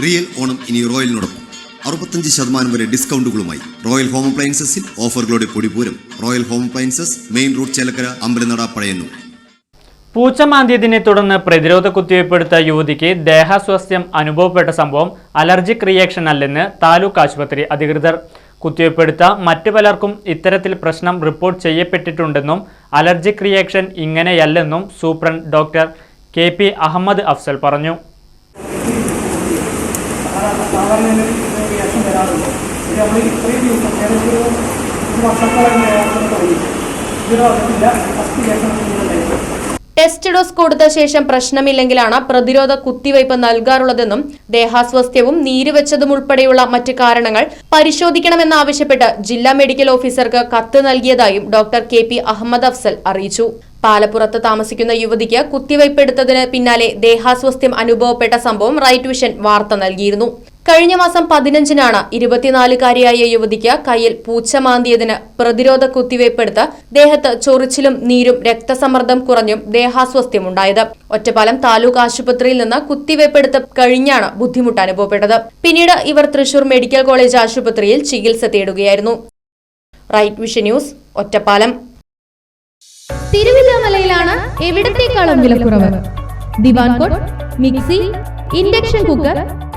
Real Onam ഇനി റോയലിനോടൊപ്പം. അറുപത്തഞ്ച് ശതമാനം വരെ ഡിസ്കൗണ്ടുകളുമായി റോയൽ ഹോം അപ്ലയൻസസിൽ ഓഫറുകളുടെ പൊടിപൂരം royal home appliances main road Chelakkara Ambalanada Pazhayannur. പൂച്ച മാന്തിയതിനെ തുടർന്ന് പ്രതിരോധ കുത്തിവയ്പ്പെടുത്ത യുവതിക്ക് ദേഹാസ്വാസ്ഥ്യം അനുഭവപ്പെട്ട സംഭവം അലർജിക് റിയാക്ഷൻ അല്ലെന്ന് താലൂക്ക് ആശുപത്രി അധികൃതർ. കുത്തിവയ്പ്പെടുത്ത മറ്റു പലർക്കും ഇത്തരത്തിൽ പ്രശ്നം റിപ്പോർട്ട് ചെയ്യപ്പെട്ടിട്ടുണ്ടെന്നും allergic reaction ഇങ്ങനെയല്ലെന്നും superintendent doctor K P Ahammed Afsal പറഞ്ഞു. സാധാരണ റിയാക്ഷൻ വരാറുണ്ട്. നമ്മൾ ഇത്രയും ദിവസം ഏകദേശം ഒരു വർഷത്തോളം റിയാക്ഷൻ തുടങ്ങി ഇതൊരു ടെസ്റ്റ് ഡോസ് കൊടുത്ത ശേഷം പ്രശ്നമില്ലെങ്കിലാണ് പ്രതിരോധ കുത്തിവയ്പ് നൽകാറുള്ളതെന്നും ദേഹാസ്വാസ്ഥ്യവും നീരുവെച്ചതും ഉൾപ്പെടെയുള്ള മറ്റ് കാരണങ്ങൾ പരിശോധിക്കണമെന്നാവശ്യപ്പെട്ട് ജില്ലാ മെഡിക്കൽ ഓഫീസർക്ക് കത്ത് നൽകിയതായും doctor K P Ahammed Afsal അറിയിച്ചു. പാലപ്പുറത്ത് താമസിക്കുന്ന യുവതിക്ക് കുത്തിവയ്പ് എടുത്തതിന് പിന്നാലെ ദേഹാസ്വാസ്ഥ്യം അനുഭവപ്പെട്ട സംഭവം റൈറ്റ് വിഷൻ വാർത്ത നൽകിയിരുന്നു. കഴിഞ്ഞ മാസം പതിനഞ്ചിനാണ് ഇരുപത്തിനാലുകാരിയായ യുവതിക്ക് കയ്യിൽ പൂച്ച മാന്തിയതിന് പ്രതിരോധ കുത്തിവയ്പ്പെടുത്ത് ദേഹത്ത് ചൊറിച്ചിലും നീരും രക്തസമ്മർദ്ദം കുറഞ്ഞും ദേഹാസ്വസ്ഥ്യമുണ്ടായത്. ഒറ്റപ്പാലം താലൂക്ക് ആശുപത്രിയിൽ നിന്ന് കുത്തിവയ്പ്പെടുത്ത് കഴിഞ്ഞാണ് ബുദ്ധിമുട്ട് അനുഭവപ്പെട്ടത്. പിന്നീട് ഇവർ തൃശൂർ മെഡിക്കൽ കോളേജ് ആശുപത്രിയിൽ ചികിത്സ തേടുകയായിരുന്നു. Right vision news Ottapalam. തിരുവില്ലാമലയിലാണ് എവിടത്തേക്കാളും വിലക്കുറവ്? Divan mixie induction cooker